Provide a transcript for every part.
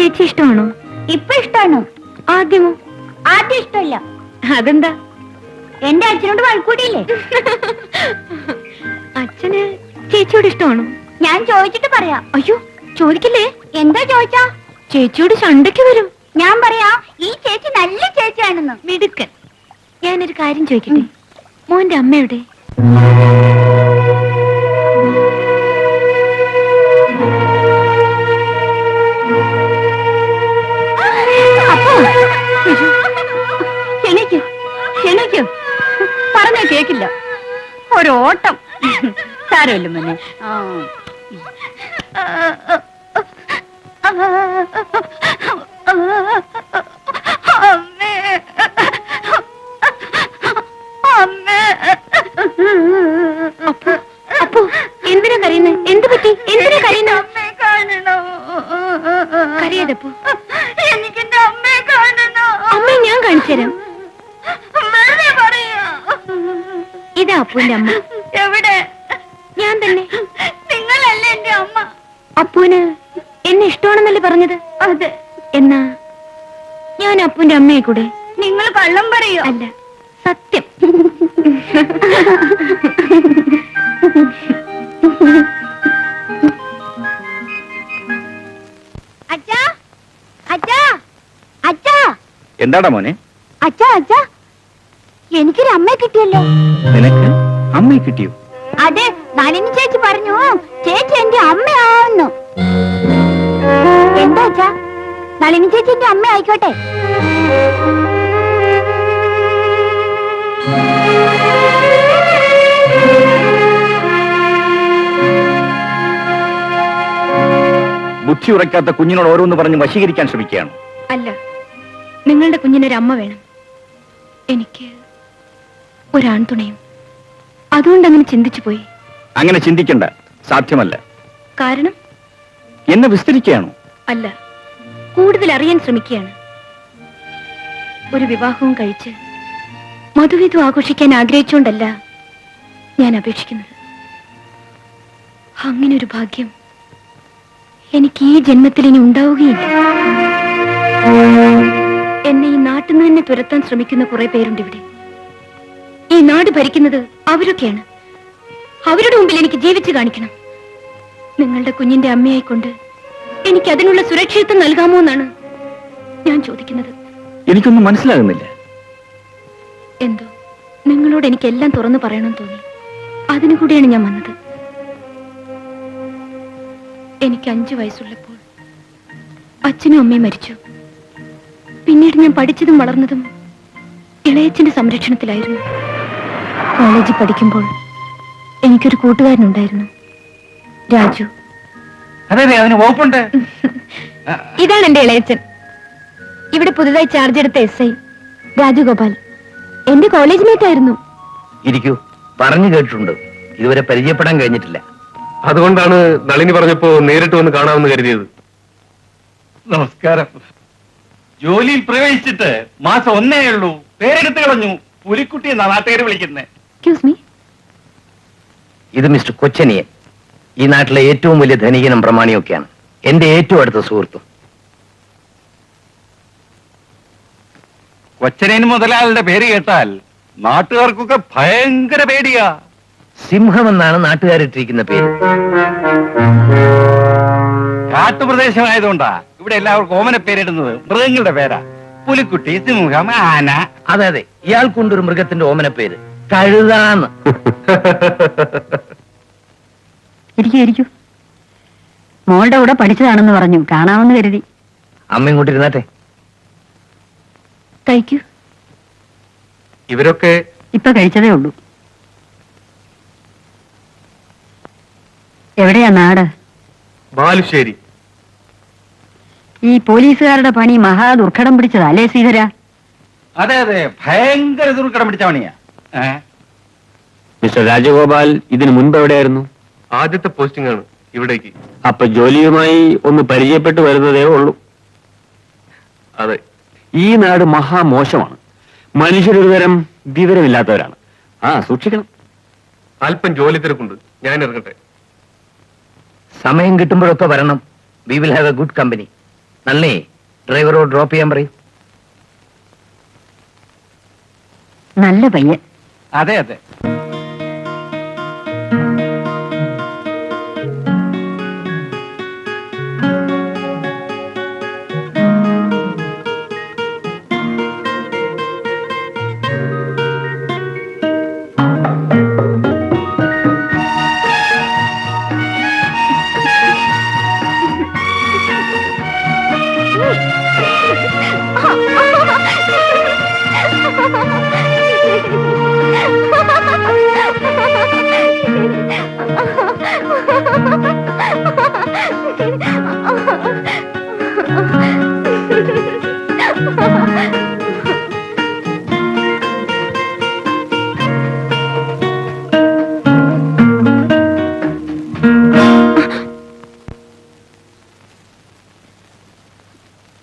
ചേച്ചി ഇഷ്ടമാണോ? ഇപ്പൊ ഇഷ്ടമാണോ ആദ്യമോ? ആദ്യം ഇഷ്ടമല്ല. അതെന്താ? എന്റെ അച്ഛനോട് വഴക്കൂടിയില്ലേ? അച്ഛന് ചേച്ചിയോട് ഇഷ്ടമാണോ? ഞാൻ ചോദിച്ചിട്ട് പറയാം. അയ്യോ ചോദിക്കില്ലേ? എന്താ ചോദിച്ചാ? ചേച്ചിയോട് ചണ്ടയ്ക്ക് വരും. ഞാൻ പറയാ ഈ ചേച്ചി നല്ല ചേച്ചിയാണെന്ന്. മിടുക്കൻ. ഞാനൊരു കാര്യം ചോദിക്കട്ടെ? മോന്റെ അമ്മയുടെ കേക്കില്ല. ഒരോട്ടം. സാരമില്ല മോനെ? അമ്മേ ഇതാ അപ്പുവിന്റെ അമ്മ? എവിടെ? ഞാൻ തന്നെ. നിങ്ങളല്ലേ എന്റെ അമ്മ? അപ്പുവിന് എന്നെ ഇഷ്ടമാണെന്നല്ലേ പറഞ്ഞത്? അതെ. എന്നാ ഞാൻ അപ്പുവിന്റെ അമ്മയെ കൂടെ നിങ്ങൾ കള്ളം പറയോ? അല്ല സത്യം. അച്ഛാ അച്ഛാ അച്ഛാ. എന്താടാ മോനെ? അച്ഛാ അച്ഛാ. എനിക്കൊരു അമ്മയെ കിട്ടിയല്ലോ. നിനക്ക് അമ്മയെ കിട്ടിയോ? അതെ നളിനി ചേച്ചി പറഞ്ഞു ചേച്ചി എന്റെ അമ്മയാവുന്നു എന്താ വെച്ചാ നളിനി ചേച്ചി എന്റെ അമ്മ ആയിക്കോട്ടെ. ബുദ്ധി ഉറയ്ക്കാത്ത കുഞ്ഞിനോട് ഓരോന്ന് പറഞ്ഞ് വശീകരിക്കാൻ ശ്രമിക്കുകയാണ്. അല്ല നിങ്ങളുടെ കുഞ്ഞിനൊരു അമ്മ വേണം. എനിക്ക് ഒരാൺതുണയും അതുകൊണ്ട് അങ്ങനെ ചിന്തിച്ചു പോയി. അങ്ങനെ ചിന്തിക്കണ്ട. സാധ്യമല്ല. കാരണം? എന്നെ വിസ്തരിക്കുകയാണോ? അല്ല. കൂടുതൽ അറിയാൻ ശ്രമിക്കുകയാണ്. ഒരു വിവാഹവും കഴിച്ച് മധുവിധു ആഘോഷിക്കാൻ ആഗ്രഹിച്ചുകൊണ്ടല്ല ഞാൻ അപേക്ഷിക്കുന്നത്. അങ്ങനെ ഒരു ഭാഗ്യം എനിക്ക് ഈ ജന്മത്തിൽ ഇനി ഉണ്ടാവുകയില്ല. എന്നെ ഈ നാട്ടിൽ നിന്ന് തന്നെ തുരത്താൻ ശ്രമിക്കുന്ന കുറെ പേരുണ്ട് ഇവിടെ ഈ നാട് ഭരിക്കുന്നത് അവരൊക്കെയാണ്. അവരുടെ മുമ്പിൽ എനിക്ക് ജീവിച്ചു കാണിക്കണം. നിങ്ങളുടെ കുഞ്ഞിന്റെ അമ്മയായിക്കൊണ്ട് എനിക്ക് അതിനുള്ള സുരക്ഷിതത്വം നൽകാമോ എന്നാണ് ഞാൻ ചോദിക്കുന്നത്. എനിക്കൊന്നും മനസ്സിലാകുന്നില്ല. എന്തോ? നിങ്ങളോട് എനിക്ക് എല്ലാം തുറന്നു പറയണം തോന്നി. അതിനു കൂടിയാണ് ഞാൻ വന്നത്. എനിക്ക് അഞ്ചു വയസ്സുള്ളപ്പോൾ അച്ഛനും അമ്മയും മരിച്ചു. പിന്നീട് ഞാൻ പഠിച്ചതും വളർന്നതും ഇളയച്ചന്റെ സംരക്ഷണത്തിലായിരുന്നു. കോളേജിൽ പഠിക്കുമ്പോൾ എനിക്കൊരു കൂട്ടുകാരനുണ്ടായിരുന്നു. രാജു. അതെ വകുപ്പുണ്ട്. ഇതാണ് എന്റെ ഇളയച്ചൻ ഇവിടെ പുതുതായി ചാർജ് എടുത്ത എസ് ഐ രാജഗോപാൽ. എന്റെ കോളേജ് മേറ്റ് ആയിരുന്നു. ഇരിക്കൂ. പറഞ്ഞു കേട്ടിട്ടുണ്ട്. ഇതുവരെ പരിചയപ്പെടാൻ കഴിഞ്ഞിട്ടില്ല. അതുകൊണ്ടാണ് നളിനി പറഞ്ഞപ്പോ നേരിട്ട് വന്ന് കാണാമെന്ന് കരുതിയത്. നമസ്കാരം. ജോലിയിൽ പ്രവേശിച്ചിട്ട് മാസം ഒന്നേ ഉള്ളൂ. പേരെടുത്ത് കളഞ്ഞു. പുലിക്കുട്ടി എന്നാ നാട്ടുകാർ വിളിക്കുന്നത് എക്സ്ക്യൂസ് മീ ഇത് മിസ്റ്റർ കൊച്ചനിയൻ. ഈ നാട്ടിലെ ഏറ്റവും വലിയ ധനികനും പ്രമാണിയൊക്കെയാണ് എന്റെ ഏറ്റവും അടുത്ത സുഹൃത്തും. കൊച്ചനിയൻ മുതലാളിയുടെ പേര് കേട്ടാൽ നാട്ടുകാർക്കൊക്കെ ഭയങ്കര പേടിയാ. സിംഹം എന്നാണ് നാട്ടുകാരിട്ടിരിക്കുന്ന പേര്. കാട്ടുപ്രദേശമായതുകൊണ്ടാ ഇവിടെ എല്ലാവർക്കും ഓമന പേരിടുന്നത്. മൃഗങ്ങളുടെ പേരാ. പുലിക്കുട്ടി സിംഹം ആന. അതെ അതെ. ഇയാൾക്കുണ്ടൊരു മൃഗത്തിന്റെ ഓമന പേര് കഴുതാന്ന് ഇരിക്കൂ ഇരിക്കൂ. മോളുടെ കൂടെ പഠിച്ചതാണെന്ന് പറഞ്ഞു. കാണാമെന്ന് കരുതി. അമ്മ ഇങ്ങോട്ട് ഇരുന്നാട്ടെ. കഴിക്കൂ. ഇവരൊക്കെ ഇപ്പൊ കഴിച്ചതേ ഉള്ളൂ. എവിടെയാ നാട്? ബാലുശ്ശേരി. ഈ പോലീസുകാരുടെ പണി മഹാ ദുർഘടം പിടിച്ചതാ അല്ലേ ശ്രീധര? അതെ അതെ. ഭയങ്കര ദുർഘടം പിടിച്ച പണിയാ? മിസ്റ്റർ രാജഗോപാൽ ഇതിനു മുൻപ് എവിടെയായിരുന്നു? ആദ്യത്തെ പോസ്റ്റിംഗ് ആണ് ഇവിടേക്ക്. അപ്പൊ ജോലിയുമായി ഒന്ന് പരിചയപ്പെട്ടു വരുന്നതേ ഉള്ളൂ. അതെ. ഈ നാട് മഹാമോശമാണ്. മനുഷ്യരൊരു തരം വിവരമില്ലാത്തവരാണ്. ആ സൂക്ഷിക്കണം. അല്പം ജോലി തിരക്കുണ്ട്. ഞാൻ ഇറങ്ങട്ടെ. സമയം കിട്ടുമ്പോഴൊക്കെ വരണം. We will have a good company നല്ലേ ഡ്രൈവറോ ഡ്രോപ്പ് ചെയ്യാൻ പറയും. നല്ല പയ്യൻ. അതെ അതെ.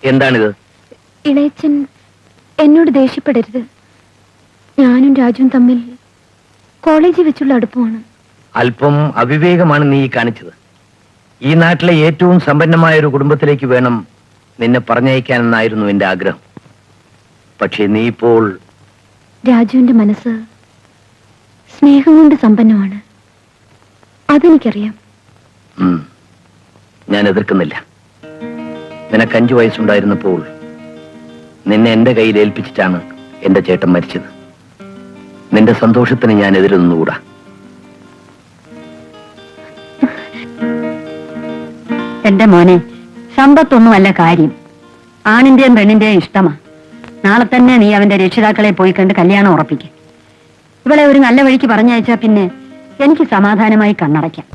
എന്താണിത്? ഇളയച്ചൻ എന്നോട് ദേഷ്യപ്പെടരുത്. ഞാനും രാജുവും തമ്മിൽ കോളേജിൽ വെച്ചുള്ള അടുപ്പമാണ്. അല്പം അവിവേകമാണ് നീ കാണിച്ചത്. ഈ നാട്ടിലെ ഏറ്റവും സമ്പന്നമായ ഒരു കുടുംബത്തിലേക്ക് വേണം നിന്നെ പറഞ്ഞയക്കാനെന്നായിരുന്നു എന്റെ ആഗ്രഹം. പക്ഷേ നീ ഇപ്പോൾ രാജുവിന്റെ മനസ്സ് സ്നേഹം കൊണ്ട് സമ്പന്നമാണ്. അതെനിക്കറിയാം. ഉം, ഞാൻ എതിർക്കുന്നില്ല. നിനക്ക് അഞ്ചു വയസ്സുണ്ടായിരുന്നപ്പോൾ നിന്നെ എന്റെ കയ്യിൽ ഏൽപ്പിച്ചിട്ടാണ് എന്റെ ചേട്ടൻ മരിച്ചത്. നിന്റെ സന്തോഷത്തിന് ഞാൻ എതിര് നിന്നുകൂടാ എന്റെ മോനെ സമ്പത്തൊന്നുമല്ല കാര്യം. ആണിന്റെയും പെണ്ണിന്റെയും ഇഷ്ടമാ. നാളെ തന്നെ നീ അവന്റെ രക്ഷിതാക്കളെ പോയി കണ്ട് കല്യാണം ഉറപ്പിക്കും. ഇവളെ ഒരു നല്ല വഴിക്ക് പറഞ്ഞയച്ചാ പിന്നെ എനിക്ക് സമാധാനമായി കണ്ണടയ്ക്കാം.